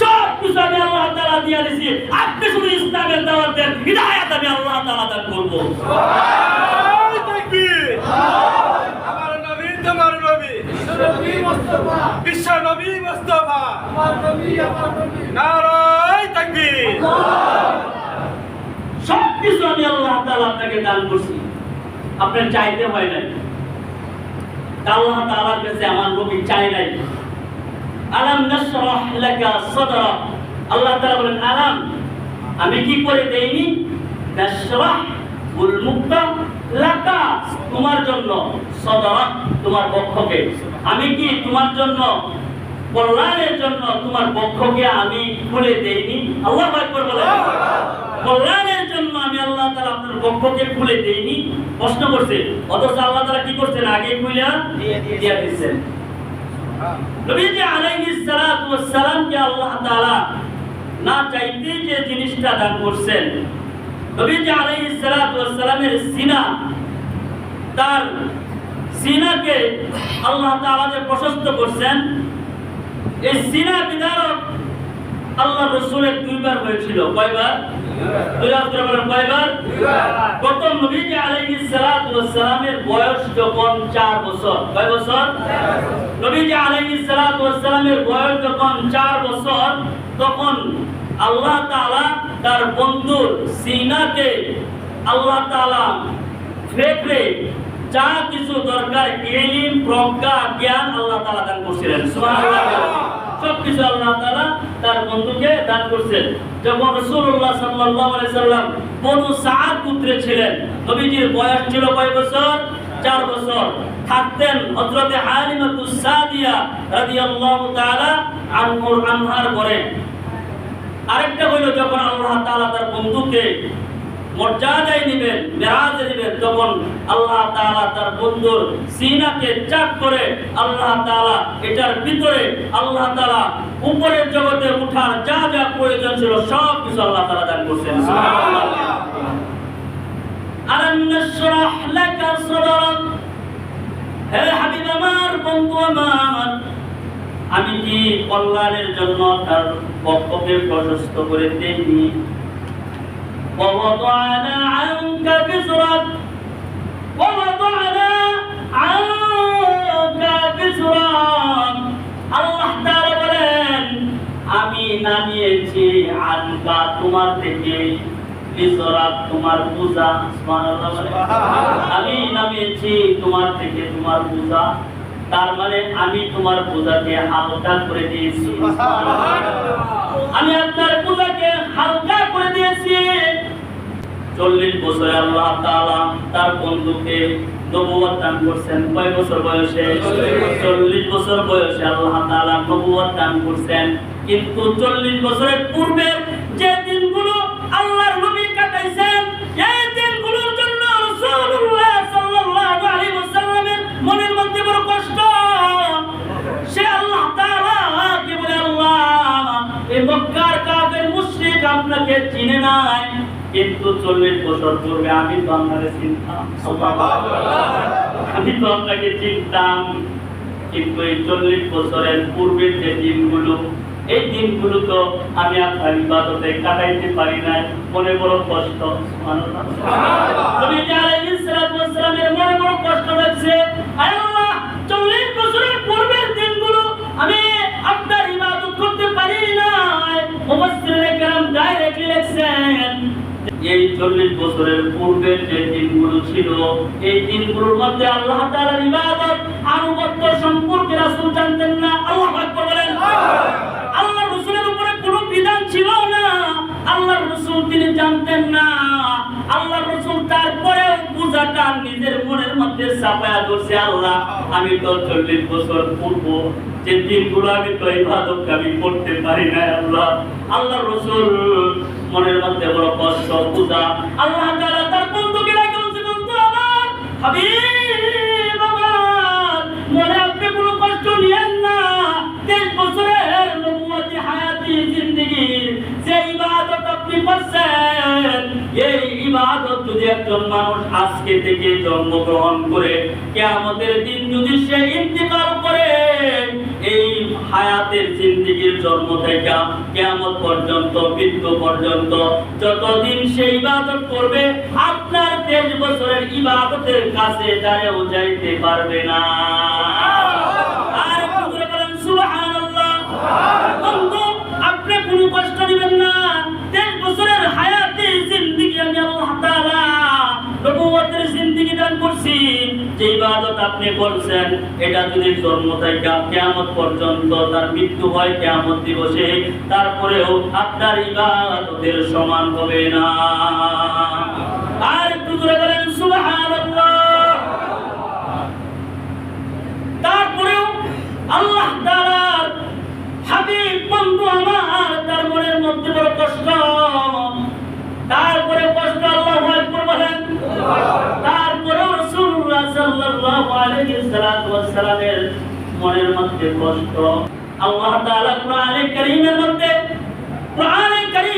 সব কিছু আমি আল্লাহ তাআলা দিয়ে দিছি। আপনি শুধু ইসলামের দাওয়াত দেন হিদায়াত আমি আল্লাহ তাআলা দান করব। আমার নবী তোমার নবী। নবী বিশ্ব নবী মুস্তাফা। আমার নবী আমার নবী নারায় তাকবীর সব কিছু আমি আল্লাহ তাআলা আপনাকে দান করছি। আপনার চাইতে হয় নাই। আল্লাহ তাআলার কাছে আমার নবী চাই নাই। নাশরাহ লাকা সাদরা আল্লাহ তাআলা বলেন আলাম আমি কি করে দেইনি? নাশরাহ উল মুক্তা লাকা তোমার জন্য সদরা তোমার বক্ষকে আমি কি তোমার জন্য কল্যাণের জন্য তোমার বক্ষকে আমি খুলে দেইনি? আল্লাহ আকবার বলে কল্যাণের জন্য আমি আল্লাহ তাআলা আপনার বক্ষকে খুলে দেইনি? প্রশ্ন করছে। অথচ আল্লাহ তাআলা কি করছেন? আগে খুলে দিয়ে দিচ্ছেন নবীজি আলাইহিস তাআলা না চাইতে যে জিনিসটা দান করছেন। নবীজি ওয়াস সালামের সিনা, তার সিনাকে আল্লাহ তাআলা যে প্রশস্ত করছেন, এই সিনা বিদারক আল্লাহ রসুলের দুইবার হয়েছিল। কয়বার? দুইবার করে বলেন কয়বার? প্রথম নবীজি আলাইহিস সালামের বয়স যখন 4 বছর। কয় বছর? নবীজি আলাইহিস সালামের বয়স যখন 4 বছর, তখন আল্লাহ তাআলা তার বন্ধুর সিনাকে আল্লাহ তাআলা ফেকরে যা কিছু দরকার ইলম, প্রজ্ঞা, জ্ঞান আল্লাহ তাআলা দান করছিলেন। কিছু আল্লাহ তাআলা তার বন্ধুকে দান করছেন। যখন রাসূলুল্লাহ সাল্লাল্লাহু আলাইহি সাল্লাম বনু সাদ পুত্রে ছিলেন, নবীজির বয়স ছিল কয় বছর? চার বছর। থাকতেন হযরতে হালিমাতুস সাদিয়া রাদিয়াল্লাহু তাআলা আনহুর আনহার ঘরে। আরেকটা হইল যখন আল্লাহ তাআলা তার বন্ধুকে মর্যাদায় নিবেন, মেরাজে নিবেন, তখন আল্লাহ তাআলা তার বন্ধুর সিনাকে চাক করে আল্লাহ তাআলা এটার ভিতরে আল্লাহ তাআলা উপরের জগতে উঠার যা যা প্রয়োজন ছিল সব কিছু আল্লাহ তাআলা দান করছেন। আমি কি কল্যাণের জন্য তার পক্ষকে প্রশস্ত করে দেইনি? ووضعنا عنك بزرك ووضعنا عنك بزرك আল্লাহ তাআলা বলেন আমি নামিয়েছি আনকা তোমার থেকে বিজরাক তোমার পূজা সুবহানাল্লাহ বলেন। আমি নামিয়েছি তোমার থেকে তোমার পূজা তার মানে আমি তোমার পূজাকে হালকা করে দিয়েছি আমি আপনার পূজাকে হালকা করে দিয়েছি চল্লিশ বছরে আল্লাহ তার বন্ধুকে করছেন। কয় বছর বয়সে? চল্লিশ বছর বয়সে করছেন। কিন্তু চল্লিশ বছরের পূর্বে আল্লাহর কাটাইছেন মনের মধ্যে বড় কষ্ট। সে আল্লাহ কে বলে আল্লাহ এই আপনাকে চিনে নাই কিন্তু চল্লিশ বছর পূর্বে আমি তো আপনাকে চিনতাম। আমি তো আপনাকে চিনতাম কিন্তু এই চল্লিশ বছরের পূর্বের যে দিনগুলো, এই দিনগুলো তো আমি আপনার ইবাদতে কাটাইতে পারি নাই। মনে বড় কষ্ট আমি আপনার ইবাদত করতে পারি নাই। ডাইরেক্টলি লিখছেন এই চল্লিশ বছরের পূর্বের যে দিনগুলো ছিল, এই দিনগুলোর মধ্যে আল্লাহ তাআলার ইবাদত, আনুগত্য সম্পর্কে জানতেন না। আল্লাহ চাপায়া ধরছে আমি তো চল্লিশ বছর পূর্ব, যে দিনগুলো আমি তো ইবাদত আমি করতে পারি না আল্লাহ। আল্লাহ রসুল মনের মধ্যে বড় কষ্ট পূজা আল্লাহ তার এই ইবাদত যদি একজন মানুষ আজকে থেকে জন্মগ্রহণ করে কেয়ামতের দিন যদি সে ইন্তিকাল করে, এই হায়াতের জিন্দিগির জন্ম থেকে কেয়ামত পর্যন্ত, মৃত্যু পর্যন্ত যতদিন সে ইবাদত করবে, আপনার তেইশ বছরের ইবাদতের কাছে দাঁড়িয়েও যাইতে পারবে না। আপনি করছেন এটা যদি জন্ম থেকে কিয়ামত পর্যন্ত তার মৃত্যু হয়, কিয়ামত দিবসে, তারপরেও আপনার ইবাদতের সমান হবে না। আর একটু সুবহানাল্লাহ। তারপরেও আল্লাহ হাবিব, বন্ধু আমার, তার মনের মধ্যে বড় কষ্ট। তারপরে কষ্ট আল্লাহ আকবার বলেন তারপরে রাসূলুল্লাহ সাল্লাল্লাহু আলাইহি ওয়াসসালামের মনের মধ্যে কষ্ট আল্লাহ তাআলা কোরআনে কারীমের মধ্যে কোরআনে কারীমের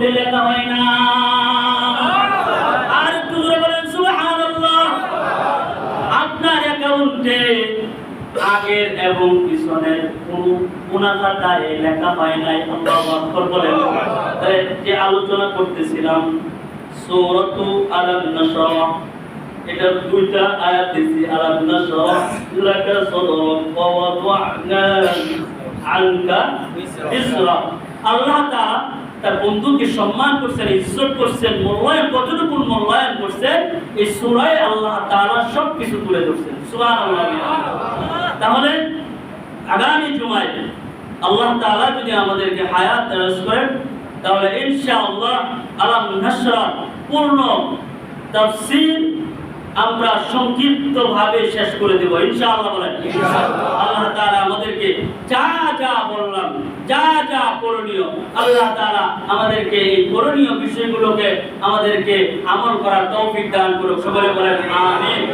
আপনার লেখা হয় না। আর একটু জোরে বলেন, সুবহানাল্লাহ। আপনার অ্যাকাউন্টে আগের এবং পিছনের কোন গুণাখাতায় লেখা হয় নাই, আল্লাহু আকবার বলেন। যে আলোচনা করতেছিলাম, সূরাতু আলাম নাশরাহ এটা দুইটা আয়াত দিছি আলাম নাশরাহ লাকা সাদরাক ওয়া ওয়াদা'না আনকা ইসরা। আল্লাহ তাআলা তার বন্ধুকে সম্মান করছেন, ইজ্জত করছেন, মূল্যায়ন, কতটুকু মূল্যায়ন করছেন, এই সূরায় আল্লাহ তাআলা সব কিছু তুলে ধরছেন। তাহলে আগামী জুমায় আল্লাহ তাআলা যদি আমাদেরকে হায়াত করেন, তাহলে ইনশাআল্লাহ আলাম নাশরা পূর্ণ তাফসীর আমরা সংক্ষিপ্ত ভাবে শেষ করে দেব ইনশাআল্লাহ বলেন। আল্লাহ তাআলা আমাদেরকে যা যা বললাম যা যা করণীয় আল্লাহ তাআলা আমাদেরকে এই করণীয় বিষয়গুলোকে আমাদেরকে আমল করার তৌফিক দান করুক। সকলে বলেন আমিন।